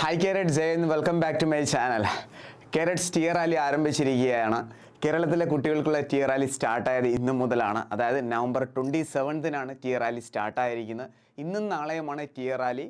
Hi carrot Jayan welcome back to my channel കേരറ്റ്സ് tear rally ആരംഭിച്ചിരിക്കുകയാണ്. കേരളത്തിലെ കുട്ടികൾക്കുള്ള tear rally സ്റ്റാർട്ടായത് ഇന്ന് മുതലാണ്. അതായത് നവംബർ ട്വന്റി സെവൻത്തിനാണ് ടിയർ റാലി സ്റ്റാർട്ടായിരിക്കുന്നത് ഇന്നും നാളെയുമാണ് ടിയർ റാലി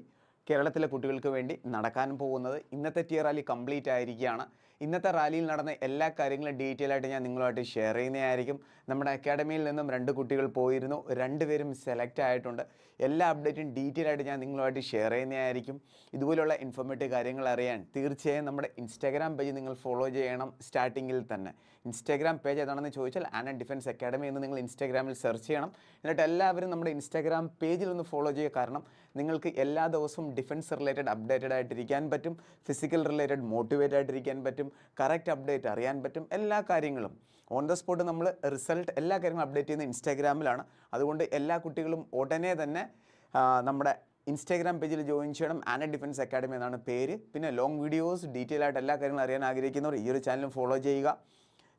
കേരളത്തിലെ കുട്ടികൾക്ക് വേണ്ടി നടക്കാൻ പോകുന്നത്. ഇന്നത്തെ ടിയർ റാലി കംപ്ലീറ്റ് ആയിരിക്കുകയാണ്. ഇന്നത്തെ റാലിയിൽ നടന്ന എല്ലാ കാര്യങ്ങളും ഡീറ്റെയിൽ ആയിട്ട് ഞാൻ നിങ്ങളുമായിട്ട് ഷെയർ ചെയ്യുന്നതായിരിക്കും. നമ്മുടെ അക്കാഡമിയിൽ നിന്നും രണ്ട് കുട്ടികൾ പോയിരുന്നു. രണ്ടുപേരും സെലക്ട് ആയിട്ടുണ്ട്. എല്ലാ അപ്ഡേറ്റും ഡീറ്റെയിൽ ആയിട്ട് ഞാൻ നിങ്ങളുമായിട്ട് ഷെയർ ചെയ്യുന്നതായിരിക്കും. ഇതുപോലുള്ള ഇൻഫോർമേറ്റീവ് കാര്യങ്ങൾ അറിയാൻ തീർച്ചയായും നമ്മുടെ ഇൻസ്റ്റാഗ്രാം പേജ് നിങ്ങൾ ഫോളോ ചെയ്യണം സ്റ്റാർട്ടിങ്ങിൽ തന്നെ. ഇൻസ്റ്റാഗ്രാം പേജ് ഏതാണെന്ന് ചോദിച്ചാൽ ആന ഡിഫൻസ് അക്കാഡമി എന്ന് നിങ്ങൾ ഇൻസ്റ്റാഗ്രാമിൽ സെർച്ച് ചെയ്യണം. എന്നിട്ട് എല്ലാവരും നമ്മുടെ ഇൻസ്റ്റാഗ്രാം പേജിൽ ഒന്ന് ഫോളോ ചെയ്യുക. കാരണം നിങ്ങൾക്ക് എല്ലാ ദിവസവും ഡിഫൻസ് റിലേറ്റഡ് അപ്ഡേറ്റഡ് ആയിട്ടിരിക്കാൻ പറ്റും. ഫിസിക്കൽ റിലേറ്റഡ് മോട്ടിവേറ്റ് ആയിട്ടിരിക്കാൻ പറ്റും. കറക്റ്റ് അപ്ഡേറ്റ് അറിയാൻ പറ്റും എല്ലാ കാര്യങ്ങളും. ഓൺ ദ സ്പോട്ട് നമ്മൾ റിസൾട്ട് എല്ലാ കാര്യങ്ങളും അപ്ഡേറ്റ് ചെയ്യുന്നത് ഇൻസ്റ്റാഗ്രാമിലാണ്. അതുകൊണ്ട് എല്ലാ കുട്ടികളും ഉടനെ തന്നെ നമ്മുടെ ഇൻസ്റ്റാഗ്രാം പേജിൽ ജോയിൻ ചെയ്യണം. ആന ഡിഫൻസ് അക്കാഡമി എന്നാണ് പേര്. പിന്നെ ലോങ് വീഡിയോസ് ഡീറ്റെയിൽ ആയിട്ട് എല്ലാ കാര്യങ്ങളും അറിയാൻ ആഗ്രഹിക്കുന്നവർ ഈ ഒരു ചാനലും ഫോളോ ചെയ്യുക.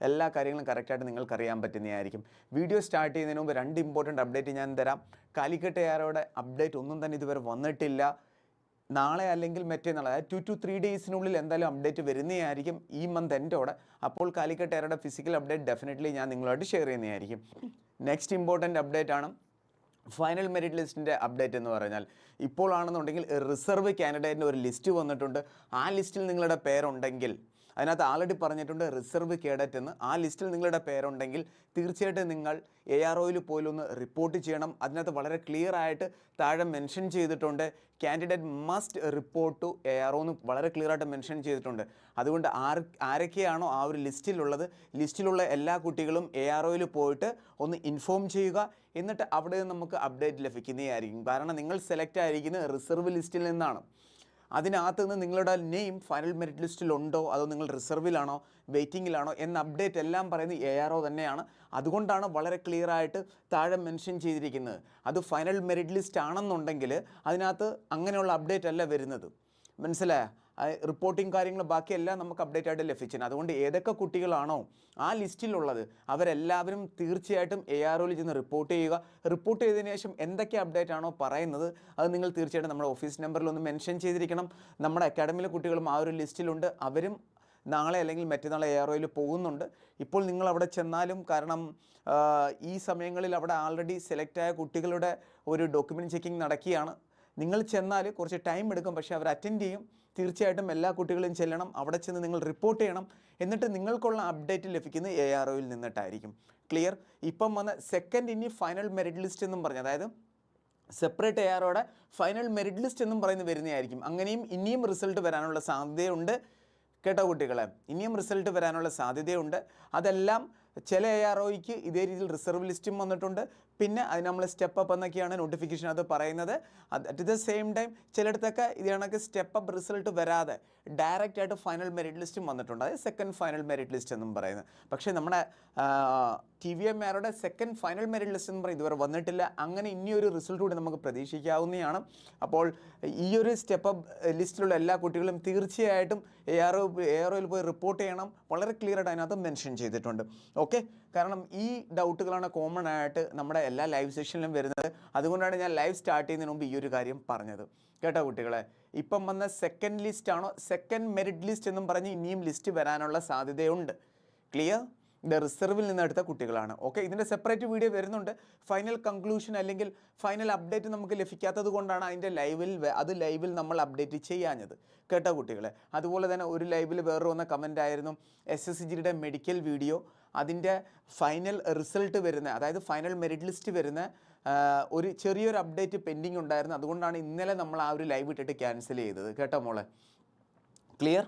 എല്ലാ കാര്യങ്ങളും കറക്റ്റായിട്ട് നിങ്ങൾക്ക് അറിയാൻ പറ്റുന്നതായിരിക്കും. വീഡിയോ സ്റ്റാർട്ട് ചെയ്യുന്നതിന് മുമ്പ് രണ്ട് ഇമ്പോർട്ടന്റ് അപ്ഡേറ്റ് ഞാൻ തരാം. കാലിക്കട്ട് എയറോയുടെ അപ്ഡേറ്റ് ഒന്നും തന്നെ ഇതുവരെ വന്നിട്ടില്ല. നാളെ അല്ലെങ്കിൽ മറ്റന്നാൾ അതായത് ടു ടു ത്രീ ഡേയ്സിനുള്ളിൽ എന്തായാലും അപ്ഡേറ്റ് വരുന്നതായിരിക്കും ഈ മന്ത് എൻഡോടെ അപ്പോൾ കാലിക്കട്ട് എയറുടെ ഫിസിക്കൽ അപ്ഡേറ്റ് ഡെഫിനറ്റ്ലി ഞാൻ നിങ്ങളുമായിട്ട് ഷെയർ ചെയ്യുന്നതായിരിക്കും. നെക്സ്റ്റ് ഇമ്പോർട്ടന്റ് അപ്ഡേറ്റ് ആണ് ഫൈനൽ മെറിറ്റ് ലിസ്റ്റിന്റെ അപ്ഡേറ്റ് എന്ന് പറഞ്ഞാൽ ഇപ്പോൾ ആണെന്നുണ്ടെങ്കിൽ റിസർവ് കാൻഡിഡേറ്റിന്റെ ഒരു ലിസ്റ്റ് വന്നിട്ടുണ്ട്. ആ ലിസ്റ്റിൽ നിങ്ങളുടെ പേരുണ്ടെങ്കിൽ അതിനകത്ത് ആൾറെഡി പറഞ്ഞിട്ടുണ്ട് റിസർവ് കേഡറ്റ് എന്ന്. ആ ലിസ്റ്റിൽ നിങ്ങളുടെ പേരുണ്ടെങ്കിൽ തീർച്ചയായിട്ടും നിങ്ങൾ എ ആർ ഒയിൽ പോലൊന്ന് റിപ്പോർട്ട് ചെയ്യണം. അതിനകത്ത് വളരെ ക്ലിയർ ആയിട്ട് താഴെ മെൻഷൻ ചെയ്തിട്ടുണ്ട്. Candidate must report to A R O എന്ന് വളരെ ക്ലിയർ ആയിട്ട് മെൻഷൻ ചെയ്തിട്ടുണ്ട്. അതുകൊണ്ട് ആർ ആരൊക്കെയാണോ ആ ഒരു ലിസ്റ്റിലുള്ളത് ലിസ്റ്റിലുള്ള എല്ലാ കുട്ടികളും എ ആർ ഒയിൽ പോയിട്ട് ഒന്ന് ഇൻഫോം ചെയ്യുക. എന്നിട്ട് അവിടെ നമുക്ക് അപ്ഡേറ്റ് ലഭിക്കുന്നതായിരിക്കും. കാരണം നിങ്ങൾ സെലക്ട് ആയിരിക്കുന്നത് റിസർവ് ലിസ്റ്റിൽ നിന്നാണ്. അതിനകത്ത് നിന്ന് നിങ്ങളുടെ നെയിം ഫൈനൽ മെറിറ്റ് ലിസ്റ്റിലുണ്ടോ അതോ നിങ്ങൾ റിസർവിലാണോ വെയിറ്റിങ്ങിലാണോ എന്ന അപ്ഡേറ്റ് എല്ലാം പറയുന്നത് എ ആർ ഒ തന്നെയാണ്. അതുകൊണ്ടാണ് വളരെ ക്ലിയർ ആയിട്ട് താഴെ മെൻഷൻ ചെയ്തിരിക്കുന്നത്. അത് ഫൈനൽ മെറിറ്റ് ലിസ്റ്റ് ആണെന്നുണ്ടെങ്കിൽ അതിനകത്ത് അങ്ങനെയുള്ള അപ്ഡേറ്റ് അല്ല വരുന്നത്. മനസ്സിലായ? റിപ്പോർട്ടിംഗ് കാര്യങ്ങൾ ബാക്കിയെല്ലാം നമുക്ക് അപ്ഡേറ്റ് ആയിട്ട് ലഭിച്ചിട്ടുണ്ട് അതുകൊണ്ട് ഏതൊക്കെ കുട്ടികളാണോ ആ ലിസ്റ്റിലുള്ളത് അവരെല്ലാവരും തീർച്ചയായിട്ടും എ ആർ ഒയിൽ ചെന്ന് റിപ്പോർട്ട് ചെയ്യുക. റിപ്പോർട്ട് ചെയ്തതിന് ശേഷം എന്തൊക്കെ അപ്ഡേറ്റ് ആണോ പറയുന്നത് അത് നിങ്ങൾ തീർച്ചയായിട്ടും നമ്മുടെ ഓഫീസ് നമ്പറിൽ ഒന്ന് മെൻഷൻ ചെയ്തിരിക്കണം. നമ്മുടെ അക്കാഡമിയിലെ കുട്ടികളും ആ ഒരു ലിസ്റ്റിലുണ്ട്. അവരും നാളെ അല്ലെങ്കിൽ മറ്റന്നാൾ എ ആർ ഒയിൽ പോകുന്നുണ്ട്. ഇപ്പോൾ നിങ്ങൾ അവിടെ ചെന്നാലും കാരണം ഈ സമയങ്ങളിൽ അവിടെ ആൾറെഡി സെലക്റ്റായ കുട്ടികളുടെ ഒരു ഡോക്യുമെന്റ് ചെക്കിംഗ് നടക്കുകയാണ്. നിങ്ങൾ ചെന്നാൽ കുറച്ച് ടൈം എടുക്കും. പക്ഷേ അവർ അറ്റൻഡ് ചെയ്യും. തീർച്ചയായിട്ടും എല്ലാ കുട്ടികളും ചെല്ലണം. അവിടെ ചെന്ന് നിങ്ങൾ റിപ്പോർട്ട് ചെയ്യണം. എന്നിട്ട് നിങ്ങൾക്കുള്ള അപ്ഡേറ്റ് ലഭിക്കുന്നത് എ ആർ ഒയിൽ നിന്നിട്ടായിരിക്കും. ക്ലിയർ ഇപ്പം വന്ന സെക്കൻഡ് ഇനി ഫൈനൽ മെറിറ്റ് ലിസ്റ്റ് എന്നും പറഞ്ഞു അതായത് സെപ്പറേറ്റ് എ ആറോടെ ഫൈനൽ മെറിറ്റ് ലിസ്റ്റ് എന്നും പറയുന്നത് വരുന്നതായിരിക്കും. അങ്ങനെയും ഇനിയും റിസൾട്ട് വരാനുള്ള സാധ്യതയുണ്ട്. കേട്ടോ കുട്ടികളെ? ഇനിയും റിസൾട്ട് വരാനുള്ള സാധ്യതയുണ്ട്. അതെല്ലാം ചില എ ആർ ഒയ്ക്ക് ഇതേ രീതിയിൽ റിസർവ് ലിസ്റ്റും വന്നിട്ടുണ്ട്. പിന്നെ അത് നമ്മൾ സ്റ്റെപ്പ് അപ്പ് എന്നൊക്കെയാണ് നോട്ടിഫിക്കേഷൻ അത് പറയുന്നത്. അറ്റ് ദ സെയിം ടൈം ചിലയിടത്തൊക്കെ ഇത് കണക്ക് സ്റ്റെപ്പ് അപ്പ് റിസൾട്ട് വരാതെ ഡയറക്റ്റ് ആയിട്ട് ഫൈനൽ മെറിറ്റ് ലിസ്റ്റും വന്നിട്ടുണ്ട്. അതായത് സെക്കൻഡ് ഫൈനൽ മെറിറ്റ് ലിസ്റ്റ് എന്നും പറയുന്നത്. പക്ഷേ നമ്മുടെ ടി വി എം ആരുടെ സെക്കൻഡ് ഫൈനൽ മെറിറ്റ് ലിസ്റ്റ് എന്ന് പറയുന്നത് ഇതുവരെ വന്നിട്ടില്ല. അങ്ങനെ ഇനിയൊരു റിസൾട്ട് കൂടി നമുക്ക് പ്രതീക്ഷിക്കാവുന്നതാണ്. അപ്പോൾ ഈ ഒരു സ്റ്റെപ്പ് അപ്പ് ലിസ്റ്റിലുള്ള എല്ലാ കുട്ടികളും തീർച്ചയായിട്ടും A R O A R ഒയിൽ പോയി റിപ്പോർട്ട് ചെയ്യണം. വളരെ ക്ലിയർ ആയിട്ട് അതിനകത്ത് മെൻഷൻ ചെയ്തിട്ടുണ്ട്. ഓക്കെ. കാരണം ഈ ഡൗട്ടുകളാണ് കോമൺ ആയിട്ട് നമ്മുടെ എല്ലാ ലൈവ് സെഷനിലും വരുന്നത്. അതുകൊണ്ടാണ് ഞാൻ ലൈവ് സ്റ്റാർട്ട് ചെയ്യുന്നതിന് മുമ്പ് ഈ ഒരു കാര്യം പറഞ്ഞത്. കേട്ടോ കുട്ടികളെ? ഇപ്പം വന്ന സെക്കൻഡ് ലിസ്റ്റ് ആണോ? സെക്കൻഡ് മെറിറ്റ് ലിസ്റ്റ് എന്നും പറഞ്ഞ് ഇനിയും ലിസ്റ്റ് വരാനുള്ള സാധ്യതയുണ്ട്. ക്ലിയർ ഇത് റിസർവിൽ നിന്ന് എടുത്ത കുട്ടികളാണ്. ഓക്കെ ഇതിന്റെ സെപ്പറേറ്റ് വീഡിയോ വരുന്നുണ്ട്. ഫൈനൽ കൺക്ലൂഷൻ അല്ലെങ്കിൽ ഫൈനൽ അപ്ഡേറ്റ് നമുക്ക് ലഭിക്കാത്തത് കൊണ്ടാണ് അതിന്റെ ലൈവിൽ അത് ലൈവിൽ നമ്മൾ അപ്ഡേറ്റ് ചെയ്യാഞ്ഞത്. കേട്ടോ കുട്ടികളെ? അതുപോലെ തന്നെ ഒരു ലൈവിൽ വേറെ വന്ന കമന്റ് ആയിരുന്നു. എസ് എസ് ജിയുടെ മെഡിക്കൽ വീഡിയോ അതിന്റെ ഫൈനൽ റിസൾട്ട് വരുന്ന അതായത് ഫൈനൽ മെറിറ്റ് ലിസ്റ്റ് വരുന്ന ഒരു ചെറിയൊരു അപ്ഡേറ്റ് പെൻഡിങ് ഉണ്ടായിരുന്നു. അതുകൊണ്ടാണ് ഇന്നലെ നമ്മൾ ആ ഒരു ലൈവ് ഇട്ടിട്ട് ക്യാൻസൽ ചെയ്തത്. കേട്ടോ മോളെ? ക്ലിയർ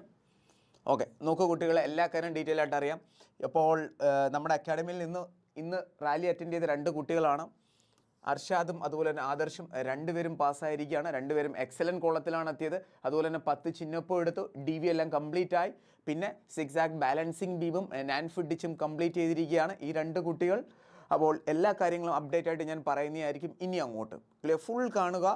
ഓക്കെ നോക്കൂ കുട്ടികളെ എല്ലാ കാര്യം ഡീറ്റെയിൽ ആയിട്ട് അറിയാം. അപ്പോൾ നമ്മുടെ അക്കാഡമിയിൽ നിന്ന് ഇന്ന് റാലി അറ്റൻഡ് ചെയ്ത രണ്ട് കുട്ടികളാണ്. അർഷാദും അതുപോലെ തന്നെ ആദർശും രണ്ടുപേരും പാസ്സായിരിക്കുകയാണ്. രണ്ടുപേരും എക്സലന്റ് കോളത്തിലാണ് എത്തിയത്. അതുപോലെ തന്നെ പത്ത് ചിന്നപ്പും എടുത്തു. ഡി വി എല്ലാം കംപ്ലീറ്റ് ആയി. പിന്നെ സിക്സ് ആക്ട് ബാലൻസിങ് ബീമും നാൻ ഫുഡിച്ചും കംപ്ലീറ്റ് ചെയ്തിരിക്കുകയാണ് ഈ രണ്ട് കുട്ടികൾ. അപ്പോൾ എല്ലാ കാര്യങ്ങളും അപ്ഡേറ്റ് ആയിട്ട് ഞാൻ പറയുന്നതായിരിക്കും ഇനി അങ്ങോട്ട്. ഫുൾ കാണുക.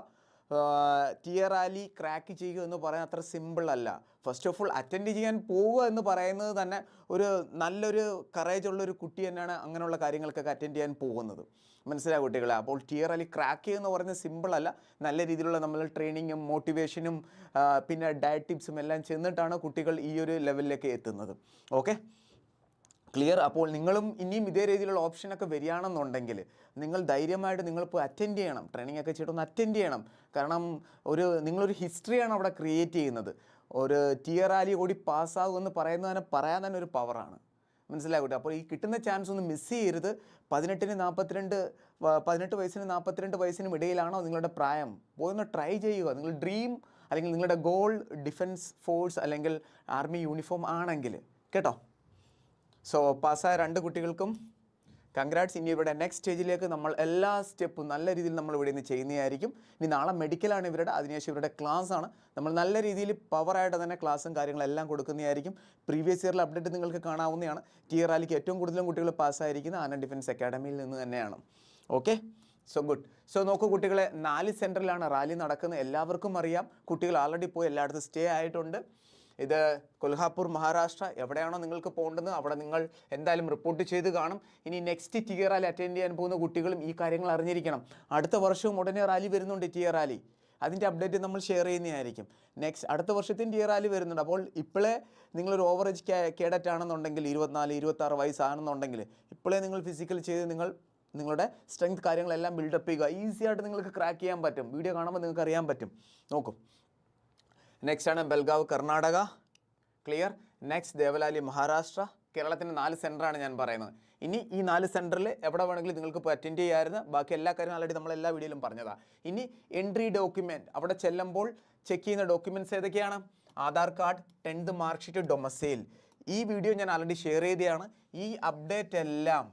ടിയർ റാലി ക്രാക്ക് ചെയ്യുക എന്ന് പറയാൻ അത്ര സിമ്പിൾ അല്ല. ഫസ്റ്റ് ഓഫ് ഓൾ അറ്റൻഡ് ചെയ്യാൻ പോവുക എന്ന് പറയുന്നത് തന്നെ ഒരു നല്ലൊരു കറേജുള്ള ഒരു കുട്ടി തന്നെയാണ് അങ്ങനെയുള്ള കാര്യങ്ങൾക്കൊക്കെ അറ്റൻഡ് ചെയ്യാൻ പോകുന്നത്. മനസ്സിലായ കുട്ടികളെ? അപ്പോൾ ടിയർ അലി ക്രാക്ക് എന്ന് പറയുന്നത് സിമ്പിളല്ല നല്ല രീതിയിലുള്ള നമ്മൾ ട്രെയിനിങ്ങും മോട്ടിവേഷനും പിന്നെ ഡയറ്റ് ടിപ്സും എല്ലാം ചെന്നിട്ടാണ് കുട്ടികൾ ഈ ഒരു ലെവലിലേക്ക് എത്തുന്നത്. ഓക്കെ ക്ലിയർ അപ്പോൾ നിങ്ങളും ഇനിയും ഇതേ രീതിയിലുള്ള ഓപ്ഷനൊക്കെ വരികയാണെന്നുണ്ടെങ്കിൽ നിങ്ങൾ ധൈര്യമായിട്ട് നിങ്ങളിപ്പോൾ അറ്റൻഡ് ചെയ്യണം. ട്രെയിനിങ് ഒക്കെ ചെയ്തിട്ടൊന്ന് അറ്റൻഡ് ചെയ്യണം. കാരണം ഒരു നിങ്ങളൊരു ഹിസ്റ്ററിയാണ് അവിടെ ക്രിയേറ്റ് ചെയ്യുന്നത്. ഒരു ടിയർ റാലി കൂടി പാസ്സാകുമെന്ന് പറയുന്നത് തന്നെ പറയാൻ തന്നെ ഒരു പവറാണ് മനസ്സിലാകട്ടെ അപ്പോൾ ഈ കിട്ടുന്ന ചാൻസ് ഒന്ന് മിസ് ചെയ്യരുത്. പതിനെട്ടിന് നാൽപ്പത്തിരണ്ട് പതിനെട്ട് വയസ്സിന് നാൽപ്പത്തിരണ്ട് വയസ്സിനും ഇടയിലാണോ നിങ്ങളുടെ പ്രായം? പോയി ട്രൈ ചെയ്യുക. നിങ്ങൾ ഡ്രീം അല്ലെങ്കിൽ നിങ്ങളുടെ ഗോൾ ഡിഫൻസ് ഫോഴ്സ് അല്ലെങ്കിൽ ആർമി യൂണിഫോം ആണെങ്കിൽ. കേട്ടോ? സോ പാസ്സായ രണ്ട് കുട്ടികൾക്കും കൺഗ്രാറ്റ്സ് ഇനി ഇവിടെ നെക്സ്റ്റ് സ്റ്റേജിലേക്ക് നമ്മൾ എല്ലാ സ്റ്റെപ്പും നല്ല രീതിയിൽ നമ്മൾ ഇവിടെ നിന്ന് ചെയ്യുന്നതായിരിക്കും. ഇനി നാളെ മെഡിക്കലാണ് ഇവരുടെ അതിനുശേഷം ഇവരുടെ ക്ലാസ് ആണ്. നമ്മൾ നല്ല രീതിയിൽ പവറായിട്ട് തന്നെ ക്ലാസ്സും കാര്യങ്ങളെല്ലാം കൊടുക്കുന്നതായിരിക്കും. പ്രീവിയസ് ഇയറിൽ അപ്ഡേറ്റ് നിങ്ങൾക്ക് കാണാവുന്നതാണ്. ടി റാലിക്ക് ഏറ്റവും കൂടുതലും കുട്ടികൾ പാസ്സായിരിക്കുന്നത് ആനന്ദ് ഡിഫൻസ് അക്കാഡമിയിൽ നിന്ന് തന്നെയാണ്. ഓക്കെ സോ ഗുഡ് സോ നോക്കൂ കുട്ടികളെ നാല് സെന്ററിലാണ് റാലി നടക്കുന്നത്. എല്ലാവർക്കും അറിയാം. കുട്ടികൾ ആൾറെഡി പോയി എല്ലായിടത്തും സ്റ്റേ ആയിട്ടുണ്ട്. ഇത് കൊൽഹാപ്പൂർ മഹാരാഷ്ട്ര എവിടെയാണോ നിങ്ങൾക്ക് പോകേണ്ടത് അവിടെ നിങ്ങൾ എന്തായാലും റിപ്പോർട്ട് ചെയ്ത് കാണും. ഇനി നെക്സ്റ്റ് ടിയർ റാലി അറ്റൻഡ് ചെയ്യാൻ പോകുന്ന കുട്ടികളും ഈ കാര്യങ്ങൾ അറിഞ്ഞിരിക്കണം. അടുത്ത വർഷവും ഉടനെ റാലി വരുന്നുണ്ട് ടിയർ റാലി അതിന്റെ അപ്ഡേറ്റ് നമ്മൾ ഷെയർ ചെയ്യുന്നതായിരിക്കും. നെക്സ്റ്റ് അടുത്ത വർഷത്തിന്റെ ടിയർ റാലി വരുന്നുണ്ട്. അപ്പോൾ ഇപ്പോഴേ നിങ്ങളൊരു ഓവർ ഏജ് കേഡറ്റ് ആണെന്നുണ്ടെങ്കിൽ ഇരുപത്തിനാല് ഇരുപത്താറ് വയസ്സാണെന്നുണ്ടെങ്കിൽ ഇപ്പോഴേ നിങ്ങൾ ഫിസിക്കൽ ചെയ്ത് നിങ്ങൾ നിങ്ങളുടെ സ്ട്രെങ്ത് കാര്യങ്ങളെല്ലാം ബിൽഡപ്പ് ചെയ്യുക. ഈസിയായിട്ട് നിങ്ങൾക്ക് ക്രാക്ക് ചെയ്യാൻ പറ്റും. വീഡിയോ കാണുമ്പോൾ നിങ്ങൾക്ക് അറിയാൻ പറ്റും. നോക്കും. നെക്സ്റ്റ് ആണ് Belgaum Karnataka. Clear next Devlali Maharashtra. കേരളത്തിന്റെ നാല് സെന്ററാണ് ഞാൻ പറയുന്നത്. ഇനി ഈ നാല് സെന്ററിൽ എവിടെ വേണമെങ്കിലും നിങ്ങൾക്ക് ഇപ്പോൾ അറ്റൻഡ് ചെയ്യാമായിരുന്നു ബാക്കി എല്ലാ കാര്യങ്ങളും ആൾറെഡി നമ്മൾ എല്ലാ വീഡിയോയിലും പറഞ്ഞതാണ് ഇനി എൻട്രി ഡോക്യുമെന്റ് അവിടെ ചെല്ലുമ്പോൾ ചെക്ക് ചെയ്യുന്ന ഡോക്യുമെന്റ്സ് ഏതൊക്കെയാണ്? Aadhaar card tenth mark sheet domicile ഈ വീഡിയോ ഞാൻ ആൾറെഡി ഷെയർ ചെയ്തതാണ്. ഈ അപ്ഡേറ്റ് എല്ലാം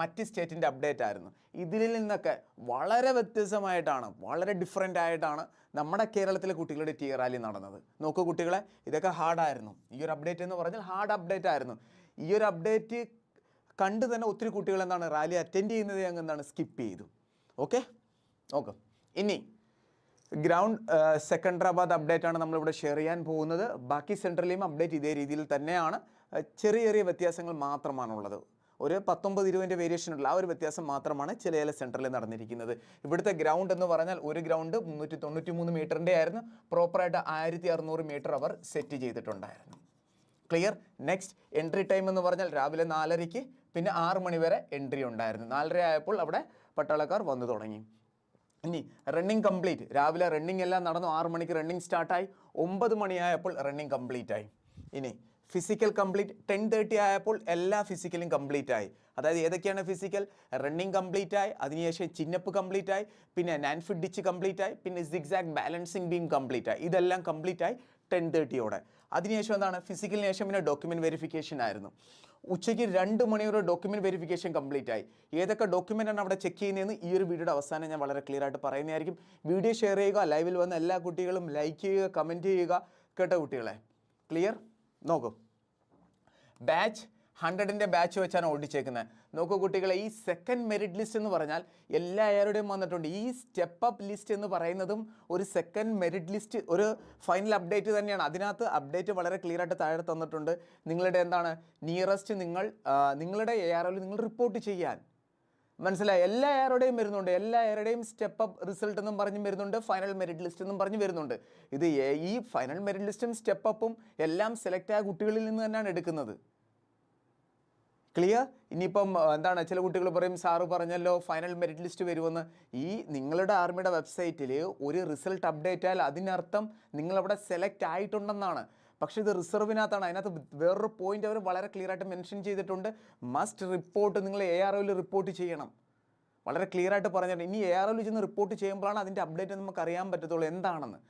മറ്റ് സ്റ്റേറ്റിന്റെ അപ്ഡേറ്റ് ആയിരുന്നു. ഇതിൽ നിന്നൊക്കെ വളരെ വ്യത്യസ്തമായിട്ടാണ് വളരെ ഡിഫറെന്റ് ആയിട്ടാണ് നമ്മുടെ കേരളത്തിലെ കുട്ടികളുടെ ടീ റാലി നടന്നത്. നോക്കൂ കുട്ടികളെ ഇതൊക്കെ ഹാർഡായിരുന്നു ഈ ഒരു അപ്ഡേറ്റ് എന്ന് പറഞ്ഞാൽ ഹാർഡ് അപ്ഡേറ്റ് ആയിരുന്നു. ഈ ഒരു അപ്ഡേറ്റ് കണ്ട് തന്നെ ഒത്തിരി കുട്ടികൾ എന്താണ് റാലി അറ്റൻഡ് ചെയ്യുന്നത് അങ്ങ് എന്താണ് സ്കിപ്പ് ചെയ്തു. ഓക്കെ ഓക്കെ ഇനി ഗ്രൗണ്ട് സെക്കൻഡറാബാദ് അപ്ഡേറ്റ് ആണ് നമ്മളിവിടെ ഷെയർ ചെയ്യാൻ പോകുന്നത്. ബാക്കി സെൻട്രലിയും അപ്ഡേറ്റ് ഇതേ രീതിയിൽ തന്നെയാണ്. ചെറിയ ചെറിയ വ്യത്യാസങ്ങൾ മാത്രമാണുള്ളത്. ഒരു പത്തൊമ്പത് ഇരുപതിന്റെ വേരിയേഷൻ ഉള്ള ആ ഒരു വ്യത്യാസം മാത്രമാണ് ചില ചില സെന്ററിൽ നടന്നിരിക്കുന്നത്. ഇവിടുത്തെ ഗ്രൗണ്ട് എന്ന് പറഞ്ഞാൽ ഒരു ഗ്രൗണ്ട് മുന്നൂറ്റി തൊണ്ണൂറ്റി മൂന്ന് മീറ്ററിന്റെ ആയിരുന്നു. പ്രോപ്പറായിട്ട് ആയിരത്തി അറുന്നൂറ് മീറ്റർ അവർ സെറ്റ് ചെയ്തിട്ടുണ്ടായിരുന്നു. ക്ലിയർ നെക്സ്റ്റ് എൻട്രി ടൈം എന്ന് പറഞ്ഞാൽ രാവിലെ നാലരയ്ക്ക് പിന്നെ ആറ് മണി വരെ എൻട്രി ഉണ്ടായിരുന്നു. നാലര ആയപ്പോൾ അവിടെ പട്ടാളക്കാർ വന്നു തുടങ്ങി. ഇനി റണ്ണിങ് കംപ്ലീറ്റ് രാവിലെ റണ്ണിങ് എല്ലാം നടന്നു. ആറ് മണിക്ക് റണ്ണിങ് സ്റ്റാർട്ടായി ഒമ്പത് മണിയായപ്പോൾ റണ്ണിങ് കംപ്ലീറ്റ് ആയി. ഇനി ഫിസിക്കൽ കംപ്ലീറ്റ് ടെൻ തേർട്ടി ആയപ്പോൾ എല്ലാ ഫിസിക്കലും കംപ്ലീറ്റ് ആയി. അതായത് ഏതൊക്കെയാണ് ഫിസിക്കൽ റണ്ണിങ് കംപ്ലീറ്റ് ആയി അതിനുശേഷം ചിന്നപ്പ് കംപ്ലീറ്റ് ആയി പിന്നെ നാൻ ഫിറ്റ് ഡിച്ച് കംപ്ലീറ്റ് ആയി പിന്നെ സിക്സാക് ബാലൻസിങ് ബീം കംപ്ലീറ്റ് ആയി. ഇതെല്ലാം കംപ്ലീറ്റ് ആയി ടെൻ തേർട്ടിയോടെ അതിനുശേഷം എന്താണ്? ഫിസിക്കലിന് ശേഷം പിന്നെ ഡോക്യുമെന്റ് വെരിഫിക്കേഷൻ ആയിരുന്നു. ഉച്ചയ്ക്ക് രണ്ട് മണിയോടെ ഡോക്യുമെന്റ് വെരിഫിക്കേഷൻ കംപ്ലീറ്റ് ആയി. ഏതൊക്കെ ഡോക്യുമെന്റാണ് അവിടെ ചെക്ക് ചെയ്യുന്നതെന്ന് ഈ ഒരു വീഡിയോയുടെ അവസാനം ഞാൻ വളരെ ക്ലിയർ ആയിട്ട് പറയുന്നതായിരിക്കും. വീഡിയോ ഷെയർ ചെയ്യുക ലൈവിൽ വന്ന എല്ലാ കുട്ടികളും ലൈക്ക് ചെയ്യുക കമന്റ് ചെയ്യുക. കേട്ടോ കുട്ടികളെ? ക്ലിയർ നോക്കൂ. ബാച്ച് ഹൺഡ്രഡിന്റെ ബാച്ച് വെച്ചാണ് ഓടിച്ചേക്കുന്നത് നോക്കൂ കുട്ടികളെ ഈ സെക്കൻഡ് മെറിറ്റ് ലിസ്റ്റ് എന്ന് പറഞ്ഞാൽ എല്ലാ എയറുടെയും വന്നിട്ടുണ്ട്. ഈ സ്റ്റെപ്പ് അപ്പ് ലിസ്റ്റ് എന്ന് പറയുന്നതും ഒരു സെക്കൻഡ് മെറിറ്റ് ലിസ്റ്റ് ഒരു ഫൈനൽ അപ്ഡേറ്റ് തന്നെയാണ്. അതിനകത്ത് അപ്ഡേറ്റ് വളരെ ക്ലിയർ ആയിട്ട് താഴെ തന്നിട്ടുണ്ട്. നിങ്ങളുടെ എന്താണ്? നിയറസ്റ്റ് നിങ്ങൾ നിങ്ങളുടെ എ ആർ നിങ്ങൾ റിപ്പോർട്ട് ചെയ്യാൻ. മനസ്സിലായി. എല്ലാ എയറുടെയും വരുന്നുണ്ട്. എല്ലാ എയറുടെയും സ്റ്റെപ്പ് അപ്പ് റിസൾട്ട് എന്നും പറഞ്ഞ് വരുന്നുണ്ട്. ഫൈനൽ മെറിറ്റ് ലിസ്റ്റ് എന്നും പറഞ്ഞ് വരുന്നുണ്ട്. ഇത് ഈ ഫൈനൽ മെറിറ്റ് ലിസ്റ്റും സ്റ്റെപ്പ് അപ്പും എല്ലാം സെലക്ട് ആയ കുട്ടികളിൽ നിന്ന് തന്നെയാണ് എടുക്കുന്നത്. ക്ലിയർ ഇനിയിപ്പം എന്താണ് ചില കുട്ടികൾ പറയും സാറ് പറഞ്ഞല്ലോ ഫൈനൽ മെറിറ്റ് ലിസ്റ്റ് വരുമെന്ന്. ഈ നിങ്ങളുടെ ആർമിയുടെ വെബ്സൈറ്റിൽ ഒരു റിസൾട്ട് അപ്ഡേറ്റ് ആയാൽ അതിനർത്ഥം നിങ്ങളവിടെ സെലക്ട് ആയിട്ടുണ്ടെന്നാണ്. പക്ഷേ ഇത് റിസർവിനകത്താണ്. അതിനകത്ത് വേറൊരു പോയിന്റ് അവർ വളരെ ക്ലിയർ ആയിട്ട് മെൻഷൻ ചെയ്തിട്ടുണ്ട്. മസ്റ്റ് റിപ്പോർട്ട് നിങ്ങൾ എ ആർ ഒയിൽ റിപ്പോർട്ട് ചെയ്യണം. വളരെ ക്ലിയർ ആയിട്ട് പറഞ്ഞിട്ടുണ്ട്. ഇനി എ ആർ ഒയിൽ ചെന്ന് റിപ്പോർട്ട് ചെയ്യുമ്പോഴാണ് അതിന്റെ അപ്ഡേറ്റ് നമുക്ക് അറിയാൻ പറ്റത്തുള്ളൂ എന്താണെന്ന്.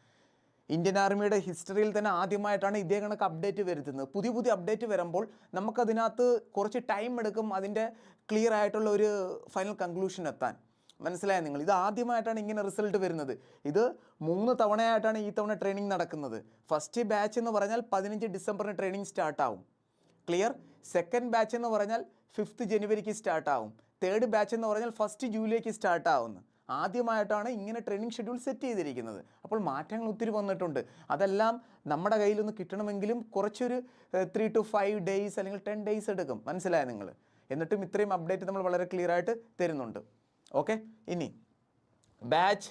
ഇന്ത്യൻ ആർമിയുടെ ഹിസ്റ്ററിയിൽ തന്നെ ആദ്യമായിട്ടാണ് ഇതേ കണക്ക് അപ്ഡേറ്റ് വരുത്തുന്നത്. പുതിയ പുതിയ അപ്ഡേറ്റ് വരുമ്പോൾ നമുക്കതിനകത്ത് കുറച്ച് ടൈം എടുക്കും അതിന്റെ ക്ലിയർ ആയിട്ടുള്ള ഒരു ഫൈനൽ കൺക്ലൂഷൻ എത്താൻ. മനസ്സിലായ നിങ്ങൾ? ഇത് ആദ്യമായിട്ടാണ് ഇങ്ങനെ റിസൾട്ട് വരുന്നത്. ഇത് മൂന്ന് തവണയായിട്ടാണ് ഈ തവണ ട്രെയിനിങ് നടക്കുന്നത്. ഫസ്റ്റ് ബാച്ച് എന്ന് പറഞ്ഞാൽ പതിനഞ്ച് ഡിസംബറിന് ട്രെയിനിങ് സ്റ്റാർട്ടാവും ക്ലിയർ സെക്കൻഡ് ബാച്ച് എന്ന് പറഞ്ഞാൽ ഫിഫ്ത്ത് ജനുവരിക്ക് സ്റ്റാർട്ടാവും തേർഡ് ബാച്ച് എന്ന് പറഞ്ഞാൽ ഫസ്റ്റ് ജൂലൈക്ക് സ്റ്റാർട്ട് ആവുന്നു. ആദ്യമായിട്ടാണ് ഇങ്ങനെ ട്രെയിനിങ് ഷെഡ്യൂൾ സെറ്റ് ചെയ്തിരിക്കുന്നത്. അപ്പോൾ മാറ്റങ്ങൾ ഒത്തിരി വന്നിട്ടുണ്ട്. അതെല്ലാം നമ്മുടെ കയ്യിലൊന്ന് കിട്ടണമെങ്കിലും കുറച്ചൊരു ത്രീ ടു ഫൈവ് ഡേയ്സ് അല്ലെങ്കിൽ ടെൻ ഡേയ്സ് എടുക്കും. മനസ്സിലായ നിങ്ങൾ? എന്നിട്ടും ഇത്രയും അപ്ഡേറ്റ് നമ്മൾ വളരെ ക്ലിയർ ആയിട്ട് തരുന്നുണ്ട്. ഓക്കെ ഇനി ബാച്ച്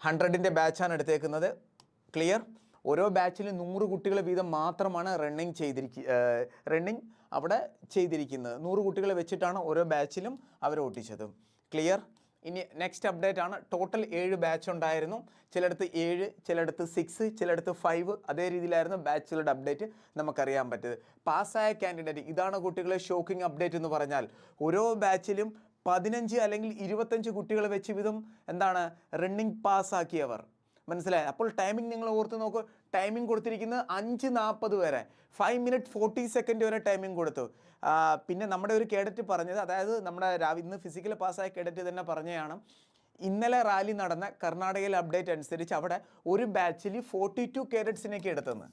ഹൺഡ്രഡിന്റെ ബാച്ചാണ് എടുത്തേക്കുന്നത്. ക്ലിയർ ഓരോ ബാച്ചിലും നൂറ് കുട്ടികളെ വീതം മാത്രമാണ് റണ്ണിങ് ചെയ്തിരിക്കുക റണ്ണിങ് അവിടെ ചെയ്തിരിക്കുന്നത്. നൂറ് കുട്ടികളെ വെച്ചിട്ടാണ് ഓരോ ബാച്ചിലും അവർ ഓട്ടിച്ചത്. ക്ലിയർ ഇനി നെക്സ്റ്റ് അപ്ഡേറ്റ് ആണ്. ടോട്ടൽ ഏഴ് ബാച്ച് ഉണ്ടായിരുന്നു. ചിലയിടത്ത് ഏഴ് ചിലയിടത്ത് സിക്സ് ചിലയിടത്ത് ഫൈവ് അതേ രീതിയിലായിരുന്നു ബാച്ചുകളുടെ അപ്ഡേറ്റ് നമുക്കറിയാൻ പറ്റിയത്. പാസ്സായ കാൻഡിഡേറ്റ് ഇതാണ് കുട്ടികളെ ഷോക്കിംഗ് അപ്ഡേറ്റ് എന്ന് പറഞ്ഞാൽ ഓരോ ബാച്ചിലും പതിനഞ്ച് അല്ലെങ്കിൽ ഇരുപത്തഞ്ച് കുട്ടികളെ വെച്ച് വിധം എന്താണ് റണ്ണിങ് പാസ്സാക്കിയവർ മനസ്സിലായി? അപ്പോൾ ടൈമിംഗ് നിങ്ങൾ ഓർത്ത് നോക്കൂ. ടൈമിംഗ് കൊടുത്തിരിക്കുന്നത് അഞ്ച് നാൽപ്പത് വരെ. ഫൈവ് മിനിറ്റ് ഫോർട്ടി സെക്കൻഡ് വരെ ടൈമിംഗ് കൊടുത്തു. പിന്നെ നമ്മുടെ ഒരു കേഡറ്റ് പറഞ്ഞത് അതായത് നമ്മുടെ രാവി ഇന്ന് ഫിസിക്കൽ പാസ്സായ കേഡറ്റ് തന്നെ പറഞ്ഞതാണ്. ഇന്നലെ റാലി നടന്ന കർണാടകയിലെ അപ്ഡേറ്റ് അനുസരിച്ച് അവിടെ ഒരു ബാച്ചിൽ ഫോർട്ടി ടു കേരറ്റ്സിനൊക്കെ എടുത്തെന്ന്.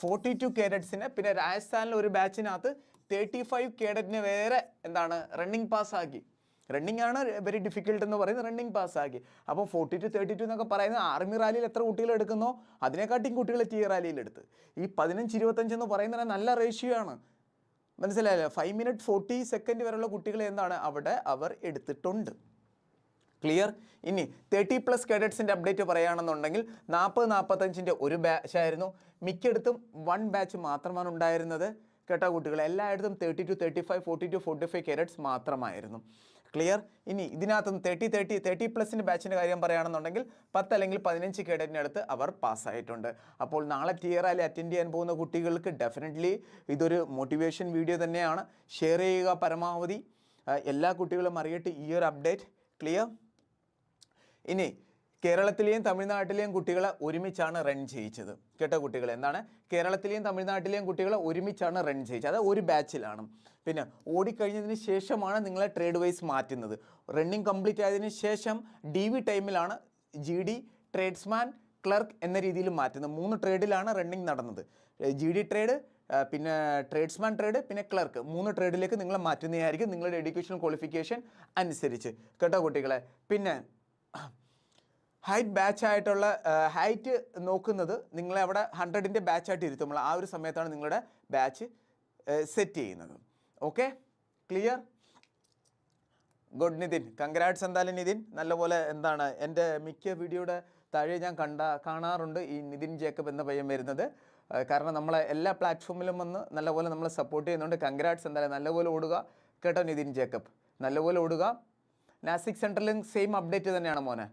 ഫോർട്ടി ടു കേരറ്റ്സിന് പിന്നെ രാജസ്ഥാനിലെ ഒരു ബാച്ചിനകത്ത് തേർട്ടി ഫൈവ് കേഡറ്റിന് വേറെ എന്താണ്? റണ്ണിങ് പാസ്സാക്കി റണ്ണിങ് ആണ് വെരി ഡിഫിക്കൽട്ട് എന്ന് പറയുന്നത് റണ്ണിങ് പാസ്സാക്കി അപ്പോൾ ഫോർട്ടി ടു തേർട്ടി ടു എന്നൊക്കെ പറയുന്നത് ആർമി റാലിയിൽ എത്ര കുട്ടികൾ എടുക്കുന്നോ അതിനെക്കാട്ടിയും കുട്ടികൾ ടി റാലിയിൽ എടുത്ത്. ഈ പതിനഞ്ച് ഇരുപത്തഞ്ച് എന്ന് പറയുന്നത് നല്ല റേഷ്യോ ആണ്. മനസ്സിലായല്ലോ? ഫൈവ് മിനിറ്റ് ഫോർട്ടി സെക്കൻഡ് വരെയുള്ള കുട്ടികളെ എന്താണ്? അവിടെ അവർ എടുത്തിട്ടുണ്ട്. ക്ലിയർ ഇനി തേർട്ടി പ്ലസ് കേഡറ്റ്സിന്റെ അപ്ഡേറ്റ് പറയുകയാണെന്നുണ്ടെങ്കിൽ നാൽപ്പത് നാൽപ്പത്തഞ്ചിന്റെ ഒരു ബാച്ച് ആയിരുന്നു. മിക്കയിടത്തും വൺ ബാച്ച് മാത്രമാണ് ഉണ്ടായിരുന്നത്. കേട്ടോ കുട്ടികൾ എല്ലായിടത്തും thirty two thirty five forty two forty five carrots മാത്രമായിരുന്നു. ക്ലിയർ ഇനി ഇതിനകത്തും തേർട്ടി തേർട്ടി തേർട്ടി പ്ലസിന്റെ ബാച്ചിന്റെ കാര്യം പറയുകയാണെന്നുണ്ടെങ്കിൽ പത്ത് അല്ലെങ്കിൽ പതിനഞ്ച് കേഡറ്റിനടുത്ത് അവർ പാസ്സായിട്ടുണ്ട് അപ്പോൾ നാളെ ടിയറാലി അറ്റൻഡ് ചെയ്യാൻ പോകുന്ന കുട്ടികൾക്ക് ഡെഫിനറ്റ്ലി ഇതൊരു മോട്ടിവേഷൻ വീഡിയോ തന്നെയാണ്. ഷെയർ ചെയ്യുക പരമാവധി. എല്ലാ കുട്ടികളും അറിയട്ടെ ഈ ഒരു അപ്ഡേറ്റ് ക്ലിയർ ഇനി കേരളത്തിലെയും തമിഴ്നാട്ടിലെയും കുട്ടികളെ ഒരുമിച്ചാണ് റൺ ചെയ്യിച്ചത്. കേട്ട കുട്ടികൾ എന്താണ്? കേരളത്തിലെയും തമിഴ്നാട്ടിലെയും കുട്ടികളെ ഒരുമിച്ചാണ് റൺ ചെയ്യിച്ചത്. അത് ഒരു ബാച്ചിലാണ് പിന്നെ ഓടിക്കഴിഞ്ഞതിന് ശേഷമാണ് നിങ്ങളെ ട്രേഡ് വൈസ് മാറ്റുന്നത്. റണ്ണിങ് കംപ്ലീറ്റ് ആയതിന് ശേഷം ഡി വി ടൈമിലാണ് ജി ഡി ട്രേഡ്സ്മാൻ ക്ലർക്ക് എന്ന രീതിയിൽ മാറ്റുന്നത്. മൂന്ന് ട്രേഡിലാണ് റണ്ണിങ് നടന്നത്. ജി ഡി ട്രേഡ് പിന്നെ ട്രേഡ്സ്മാൻ ട്രേഡ് പിന്നെ ക്ലർക്ക് മൂന്ന് ട്രേഡിലേക്ക് നിങ്ങളെ മാറ്റുന്നതായിരിക്കും നിങ്ങളുടെ എഡ്യൂക്കേഷണൽ ക്വാളിഫിക്കേഷൻ അനുസരിച്ച്. കേട്ടോ കുട്ടികളെ പിന്നെ ഹൈറ്റ് ബാച്ച് ആയിട്ടുള്ള ഹൈറ്റ് നോക്കുന്നത് നിങ്ങളെ അവിടെ ഹൺഡ്രഡിന്റെ ബാച്ചായിട്ട് ഇരുത്തുമ്പോൾ ആ ഒരു സമയത്താണ് നിങ്ങളുടെ ബാച്ച് സെറ്റ് ചെയ്യുന്നത്. Okay clear good Nithin congrats എന്തായാലും നിതിൻ നല്ലപോലെ എന്താണ് എന്റെ മിക്ക വീഡിയോയുടെ താഴെ ഞാൻ കണ്ട കാണാറുണ്ട് ഈ നിതിൻ ജേക്കബ് എന്ന പയ്യൻ വരുന്നത്. കാരണം നമ്മളെ എല്ലാ പ്ലാറ്റ്ഫോമിലും വന്ന് നല്ലപോലെ നമ്മളെ സപ്പോർട്ട് ചെയ്യുന്നുണ്ട്. കൺഗ്രാറ്റ്സ് എന്തായാലും. നല്ലപോലെ ഓടുക. കേട്ടോ നിതിൻ ജേക്കബ് നല്ലപോലെ ഓടുക. നാസിക് സെന്ററിലും സെയിം അപ്ഡേറ്റ് തന്നെയാണ് മോനെ.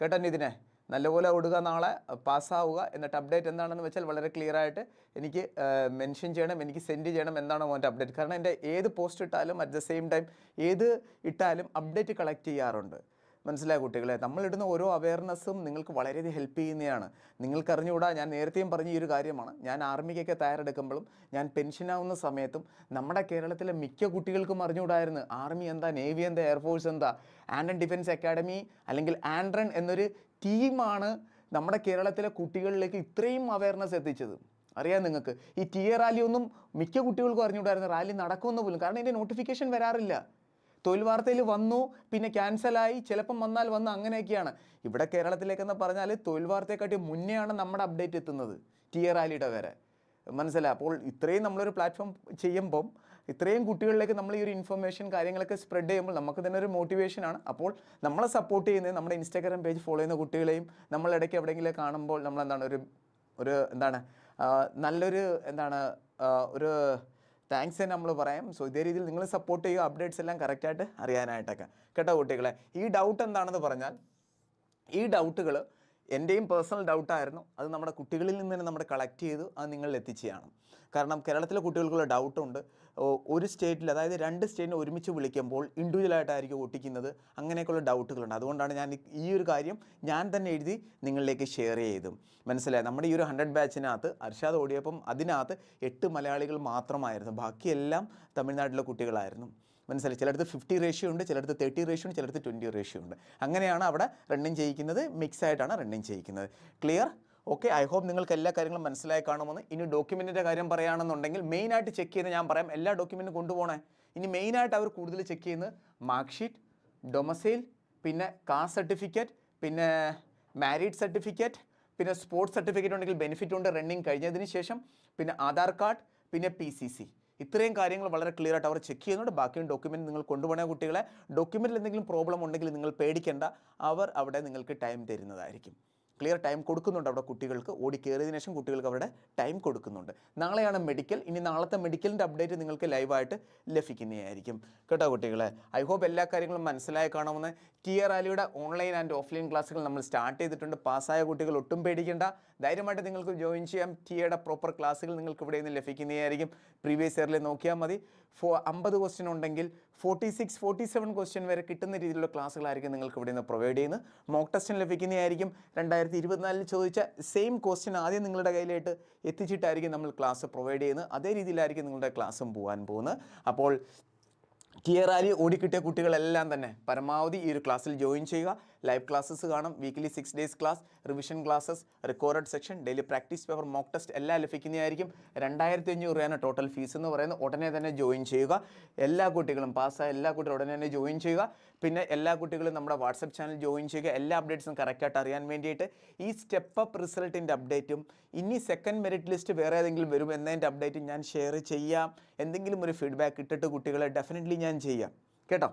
കേട്ടോ നിതിനെ നല്ലപോലെ ഓടുക നാളെ പാസ്സാവുക. എന്നിട്ട് അപ്ഡേറ്റ് എന്താണെന്ന് വെച്ചാൽ വളരെ ക്ലിയർ ആയിട്ട് എനിക്ക് മെൻഷൻ ചെയ്യണം എനിക്ക് സെൻഡ് ചെയ്യണം എന്നാണ് മോന്റെ അപ്ഡേറ്റ് കാരണം എന്റെ ഏത് പോസ്റ്റ് ഇട്ടാലും അറ്റ് ദ സെയിം ടൈം ഏത് ഇട്ടാലും അപ്ഡേറ്റ് കളക്ട് ചെയ്യാറുണ്ട്. മനസ്സിലായ കുട്ടികളെ. നമ്മളിടുന്ന ഓരോ അവയർനെസ്സും നിങ്ങൾക്ക് വളരെയധികം ഹെൽപ്പ് ചെയ്യുന്നതാണ്. നിങ്ങൾക്ക് അറിഞ്ഞുകൂടാ ഞാൻ നേരത്തെയും പറഞ്ഞ ഈ ഒരു കാര്യമാണ്. ഞാൻ ആർമിക്കൊക്കെ തയ്യാറെടുക്കുമ്പോഴും ഞാൻ പെൻഷനാവുന്ന സമയത്തും നമ്മുടെ കേരളത്തിലെ മിക്ക കുട്ടികൾക്കും അറിഞ്ഞുകൂടായിരുന്നു. ആർമി എന്താ നേവി എന്താ എയർഫോഴ്സ് എന്താ? ആൻഡ്രൺ ഡിഫൻസ് അക്കാഡമി അല്ലെങ്കിൽ ആൻഡ്രൺ എന്നൊരു ടീമാണ് നമ്മുടെ കേരളത്തിലെ കുട്ടികളിലേക്ക് ഇത്രയും അവയർനെസ് എത്തിച്ചത്. അറിയാം നിങ്ങൾക്ക്. ഈ ടി എ റാലി ഒന്നും മിക്ക കുട്ടികൾക്കും അറിഞ്ഞുകൂടായിരുന്നു. റാലി നടക്കുമെന്ന് പോലും. കാരണം ഇതിന്റെ നോട്ടിഫിക്കേഷൻ വരാറില്ല. തൊഴിൽ വാർത്തയിൽ വന്നു പിന്നെ ക്യാൻസലായി ചിലപ്പം വന്നാൽ വന്ന് അങ്ങനെയൊക്കെയാണ്. ഇവിടെ കേരളത്തിലേക്കെന്ന് പറഞ്ഞാൽ തൊഴിൽ വാർത്തയെക്കാട്ടി മുന്നെയാണ് നമ്മുടെ അപ്ഡേറ്റ് എത്തുന്നത് ടി റാലിയുടെ വരെ. മനസ്സിലായി? അപ്പോൾ ഇത്രയും നമ്മളൊരു പ്ലാറ്റ്ഫോം ചെയ്യുമ്പം ഇത്രയും കുട്ടികളിലേക്ക് നമ്മൾ ഈ ഒരു ഇൻഫർമേഷൻ കാര്യങ്ങളൊക്കെ സ്പ്രെഡ് ചെയ്യുമ്പോൾ നമുക്ക് തന്നെ ഒരു മോട്ടിവേഷനാണ് അപ്പോൾ നമ്മളെ സപ്പോർട്ട് ചെയ്യുന്നത് നമ്മുടെ ഇൻസ്റ്റാഗ്രാം പേജ് ഫോളോ ചെയ്യുന്ന കുട്ടികളെയും നമ്മൾ ഇടയ്ക്ക് എവിടെയെങ്കിലും കാണുമ്പോൾ നമ്മളെന്താണ് ഒരു ഒരു എന്താണ് നല്ലൊരു എന്താണ് ഒരു താങ്ക്സ് തന്നെ നമ്മൾ പറയാം. സോ ഇതേ രീതിയിൽ നിങ്ങൾ സപ്പോർട്ട് ചെയ്യുക അപ്ഡേറ്റ്സ് എല്ലാം കറക്റ്റായിട്ട് അറിയാനായിട്ടൊക്കെ. കേട്ടോ കുട്ടികളെ? ഈ ഡൗട്ട് എന്താണെന്ന് പറഞ്ഞാൽ ഈ ഡൗട്ടുകൾ എന്റെയും പേഴ്സണൽ ഡൗട്ടായിരുന്നു അത് നമ്മുടെ കുട്ടികളിൽ നിന്ന് തന്നെ നമ്മൾ കളക്ട് ചെയ്തു അത് നിങ്ങളിൽ എത്തിച്ചതാണ് കാരണം കേരളത്തിലെ കുട്ടികൾക്കുള്ള ഡൗട്ടുണ്ട് ഒരു സ്റ്റേറ്റിൽ അതായത് രണ്ട് സ്റ്റേറ്റിനെ ഒരുമിച്ച് വിളിക്കുമ്പോൾ ഇൻഡിവിജ്വലായിട്ടായിരിക്കും ഒട്ടിക്കുന്നത്. അങ്ങനെയൊക്കെയുള്ള ഡൗട്ടുകളുണ്ട് അതുകൊണ്ടാണ് ഞാൻ ഈ ഒരു കാര്യം ഞാൻ തന്നെ എഴുതി നിങ്ങളിലേക്ക് ഷെയർ ചെയ്തു മനസ്സിലായി? നമ്മുടെ ഈ ഒരു ഹൺഡ്രഡ് ബാച്ചിനകത്ത് അർഷാദ് ഓടിയപ്പം അതിനകത്ത് എട്ട് മലയാളികൾ മാത്രമായിരുന്നു. ബാക്കിയെല്ലാം തമിഴ്നാട്ടിലെ കുട്ടികളായിരുന്നു. മനസ്സിലായി. ചിലടത്ത് ഫിഫ്റ്റി റേഷ്യോ ഉണ്ട് ചിലടത്ത് തേർട്ടി റേഷ്യോ ഉണ്ട് ചിലടത്ത് ട്വന്റി റേഷ്യോ ഉണ്ട്. അങ്ങനെയാണ് അവിടെ റണ്ണിങ് ചെയ്യിക്കുന്നത് മിക്സ് ആയിട്ടാണ് റണ്ണിങ് ചെയ്യിക്കുന്നത്. ക്ലിയർ ഓക്കെ ഐ ഹോപ്പ് നിങ്ങൾക്ക് എല്ലാ കാര്യങ്ങളും മനസ്സിലായി കാണുമെന്ന്. ഇനി ഡോക്യുമെന്റിന്റെ കാര്യം പറയുകയാണെന്നുണ്ടെങ്കിൽ മെയിനായിട്ട് ചെക്ക് ചെയ്യുന്നത് ഞാൻ പറയാം എല്ലാ ഡോക്യുമെന്റും കൊണ്ടുപോകണേ ഇനി മെയിനായിട്ട് അവർ കൂടുതൽ ചെക്ക് ചെയ്യുന്നത് മാർക്ക് ഷീറ്റ് ഡൊമസൈൽ പിന്നെ കാസ്റ്റ് സർട്ടിഫിക്കറ്റ് പിന്നെ മാരീഡ് സർട്ടിഫിക്കറ്റ് പിന്നെ സ്പോർട്സ് സർട്ടിഫിക്കറ്റ് ഉണ്ടെങ്കിൽ ബെനിഫിറ്റ് ഉണ്ട് റണ്ണിങ് കഴിഞ്ഞതിന് ശേഷം പിന്നെ ആധാർ കാർഡ് പിന്നെ പി സി സി ഇത്രയും കാര്യങ്ങൾ വളരെ ക്ലിയർ ആയിട്ട് അവർ ചെക്ക് ചെയ്യുന്നുണ്ട്. ബാക്കിയും ഡോക്യുമെന്റ് നിങ്ങൾ കൊണ്ടുപോകണ കുട്ടികളെ. ഡോക്യുമെന്റിൽ എന്തെങ്കിലും പ്രോബ്ലം ഉണ്ടെങ്കിൽ നിങ്ങൾ പേടിക്കേണ്ട. അവർ അവിടെ നിങ്ങൾക്ക് ടൈം തരുന്നതായിരിക്കും. ക്ലിയർ ടൈം കൊടുക്കുന്നുണ്ട് അവിടെ കുട്ടികൾക്ക്. ഓടി കയറിയതിനു ശേഷം കുട്ടികൾക്ക് അവിടെ ടൈം കൊടുക്കുന്നുണ്ട്. നാളെയാണ് മെഡിക്കൽ ഇനി നാളത്തെ മെഡിക്കലിന്റെ അപ്ഡേറ്റ് നിങ്ങൾക്ക് ലൈവായിട്ട് ലഭിക്കുന്നതായിരിക്കും. കേട്ടോ കുട്ടികളെ? ഐ ഹോപ്പ് എല്ലാ കാര്യങ്ങളും മനസ്സിലായി കാണുമെന്ന് ടി ആർ ആലിയുടെ ഓൺലൈൻ ആൻഡ് ഓഫ്ലൈൻ ക്ലാസ്സുകൾ നമ്മൾ സ്റ്റാർട്ട് ചെയ്തിട്ടുണ്ട്. പാസ്സായ കുട്ടികൾ ഒട്ടും പേടിക്കേണ്ട. ധൈര്യമായിട്ട് നിങ്ങൾക്ക് ജോയിൻ ചെയ്യാം. ടി എയുടെ പ്രോപ്പർ ക്ലാസ്സുകൾ നിങ്ങൾക്ക് ഇവിടെ നിന്ന് ലഭിക്കുന്നതായിരിക്കും. പ്രീവിയസ് ഇയറിൽ നോക്കിയാൽ മതി. ഫോ അമ്പത് ക്വസ്റ്റ്യൻ ഉണ്ടെങ്കിൽ forty six forty seven question വരെ കിട്ടുന്ന രീതിയിലുള്ള ക്ലാസ്സുകളായിരിക്കും നിങ്ങൾക്ക് ഇവിടെ നിന്ന് പ്രൊവൈഡ് ചെയ്യുന്നത് മോക്ക് ടെസ്റ്റിന് ലഭിക്കുന്നതായിരിക്കും. രണ്ടായിരത്തി ഇരുപത്തിനാലിൽ ചോദിച്ച സെയിം ക്വസ്റ്റ്യൻ ആദ്യം നിങ്ങളുടെ കയ്യിലായിട്ട് എത്തിച്ചിട്ടായിരിക്കും നമ്മൾ ക്ലാസ് പ്രൊവൈഡ് ചെയ്യുന്നത്. അതേ രീതിയിലായിരിക്കും നിങ്ങളുടെ ക്ലാസ്സും പോകാൻ പോകുന്നത്. അപ്പോൾ ടിയർ ഓടിക്കിട്ടിയ കുട്ടികളെല്ലാം തന്നെ പരമാവധി ഈ ഒരു ക്ലാസ്സിൽ ജോയിൻ ചെയ്യുക. ലൈവ് ക്ലാസ്സസ് കാണും weekly six days class revision classes record section daily practice paper mock test എല്ലാം ലഭിക്കുന്നതായിരിക്കും. രണ്ടായിരത്തി അഞ്ഞൂറ് രൂപയാണ് ടോട്ടൽ ഫീസ് എന്ന് പറയുന്നത്. ഉടനെ തന്നെ ജോയിൻ ചെയ്യുക. എല്ലാ കുട്ടികളും പാസ്സായ എല്ലാ കുട്ടികളും ഉടനെ തന്നെ ജോയിൻ ചെയ്യുക. പിന്നെ എല്ലാ കുട്ടികളും നമ്മുടെ വാട്സപ്പ് ചാനൽ ജോയിൻ ചെയ്യുക. എല്ലാ അപ്ഡേറ്റ്സും കറക്റ്റായിട്ട് അറിയാൻ വേണ്ടിയിട്ട് ഈ സ്റ്റെപ്പ് അപ്പ് റിസൾട്ടിന്റെ അപ്ഡേറ്റും ഇനി സെക്കൻഡ് മെറിറ്റ് ലിസ്റ്റ് വേറെ ഏതെങ്കിലും വരും എന്നതിന്റെ അപ്ഡേറ്റും ഞാൻ ഷെയർ ചെയ്യാം. എന്തെങ്കിലും ഒരു ഫീഡ്ബാക്ക് ഇട്ടിട്ട് കുട്ടികളെ ഡെഫിനറ്റ്ലി ഞാൻ ചെയ്യാം. കേട്ടോ?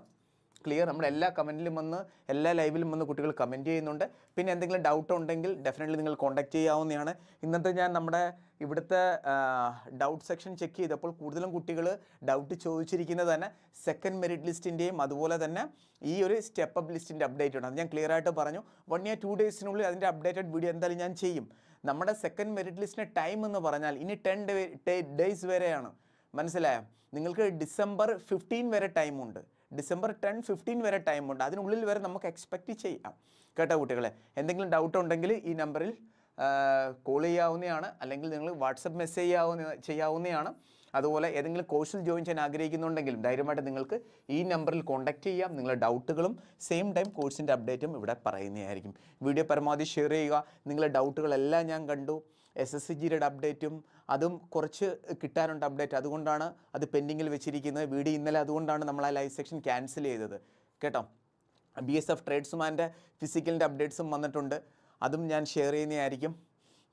ക്ലിയർ നമ്മുടെ എല്ലാ കമന്റിലും വന്ന് എല്ലാ ലൈവിലും വന്ന് കുട്ടികൾ കമന്റ് ചെയ്യുന്നുണ്ട്. പിന്നെ എന്തെങ്കിലും ഡൗട്ട് ഉണ്ടെങ്കിൽ ഡെഫിനറ്റ്ലി നിങ്ങൾ കോൺടാക്ട് ചെയ്യാവുന്നതാണ്. ഇന്നത്തെ ഞാൻ നമ്മുടെ ഇവിടുത്തെ ഡൗട്ട് സെക്ഷൻ ചെക്ക് ചെയ്തപ്പോൾ കൂടുതലും കുട്ടികൾ ഡൗട്ട് ചോദിച്ചിരിക്കുന്നത് തന്നെ സെക്കൻഡ് മെറിറ്റ് ലിസ്റ്റിന്റെയും അതുപോലെ തന്നെ ഈ ഒരു സ്റ്റെപ്പ് അപ്പ് ലിസ്റ്റിന്റെ അപ്ഡേറ്റ് ഉണ്ട് അത് ഞാൻ ക്ലിയർ ആയിട്ട് പറഞ്ഞു. വൺ ഇയർ ടു ഡേയ്സിനുള്ളിൽ അതിന്റെ അപ്ഡേറ്റഡ് വീഡിയോ എന്തായാലും ഞാൻ ചെയ്യും. നമ്മുടെ സെക്കൻഡ് മെറിറ്റ് ലിസ്റ്റിന്റെ ടൈം എന്ന് പറഞ്ഞാൽ ഇനി ടെൻ ഡേ ഡേയ്സ് വരെയാണ്. മനസ്സിലായോ? നിങ്ങൾക്ക് ഡിസംബർ ഫിഫ്റ്റീൻ വരെ ടൈമുണ്ട് ഡിസംബർ ടെൻ ഫിഫ്റ്റീൻ വരെ ടൈമുണ്ട് അതിനുള്ളിൽ വരെ നമുക്ക് എക്സ്പെക്റ്റ് ചെയ്യാം. കേട്ടോ കുട്ടികളെ? എന്തെങ്കിലും ഡൗട്ട് ഉണ്ടെങ്കിൽ ഈ നമ്പറിൽ കോൾ ചെയ്യാവുന്നതാണ്. അല്ലെങ്കിൽ നിങ്ങൾ വാട്സപ്പ് മെസ്സേജ് ചെയ്യാവുന്ന ചെയ്യാവുന്നതാണ്. അതുപോലെ ഏതെങ്കിലും കോഴ്സിൽ ജോയിൻ ചെയ്യാൻ ആഗ്രഹിക്കുന്നുണ്ടെങ്കിലും ധൈര്യമായിട്ട് നിങ്ങൾക്ക് ഈ നമ്പറിൽ കോൺടാക്റ്റ് ചെയ്യാം. നിങ്ങളുടെ ഡൗട്ടുകളും സെയിം ടൈം കോഴ്സിന്റെ അപ്ഡേറ്റും ഇവിടെ പറയുന്നതായിരിക്കും. വീഡിയോ പരമാവധി ഷെയർ ചെയ്യുക. നിങ്ങളുടെ ഡൗട്ടുകളെല്ലാം ഞാൻ കണ്ടു. എസ് എസ് സി ജിയുടെ അപ്ഡേറ്റും അതും കുറച്ച് കിട്ടാനുണ്ട് അപ്ഡേറ്റ് അതുകൊണ്ടാണ് അത് പെൻഡിങ്ങിൽ വെച്ചിരിക്കുന്നത്. വീഡിയോ ഇന്നലെ അതുകൊണ്ടാണ് നമ്മൾ ആ ലൈവ് സെക്ഷൻ ക്യാൻസൽ ചെയ്തത്. കേട്ടോ? ബി എസ് എഫ് ട്രേഡ്സ്മാന്റെ ഫിസിക്കലിന്റെ അപ്ഡേറ്റ്സും വന്നിട്ടുണ്ട്. അതും ഞാൻ ഷെയർ ചെയ്യുന്നതായിരിക്കും.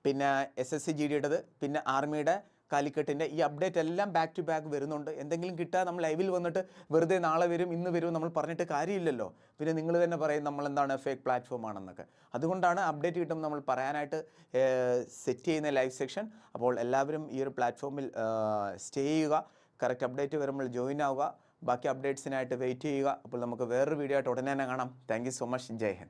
പിന്നെ എസ് എസ് സി ജി ഡിയുടേത് പിന്നെ ആർമിയുടെ കാലിക്കട്ടിന്റെ ഈ അപ്ഡേറ്റ് എല്ലാം ബാക്ക് ടു ബാക്ക് വരുന്നുണ്ട്. എന്തെങ്കിലും കിട്ടാൻ നമ്മൾ ലൈവിൽ വന്നിട്ട് വെറുതെ നാളെ വരും ഇന്ന് വരും നമ്മൾ പറഞ്ഞിട്ട് കാര്യമില്ലല്ലോ. പിന്നെ നിങ്ങൾ തന്നെ പറയും നമ്മൾ എന്താണ് ഫേക്ക് പ്ലാറ്റ്ഫോം ആണെന്നൊക്കെ. അതുകൊണ്ടാണ് അപ്ഡേറ്റ് കിട്ടുമ്പോൾ നമ്മൾ പറയാനായിട്ട് സെറ്റ് ചെയ്യുന്ന ലൈവ് സെക്ഷൻ അപ്പോൾ എല്ലാവരും ഈ ഒരു പ്ലാറ്റ്ഫോമിൽ സ്റ്റേ ചെയ്യുക. കറക്റ്റ് അപ്ഡേറ്റ് വരുമ്പോൾ ജോയിൻ ആവുക. ബാക്കി അപ്ഡേറ്റ്സിനായിട്ട് വെയിറ്റ് ചെയ്യുക. അപ്പോൾ നമുക്ക് വേറൊരു വീഡിയോ ആയിട്ട് ഉടനെ തന്നെ കാണാം. Thank so much Jai Hind.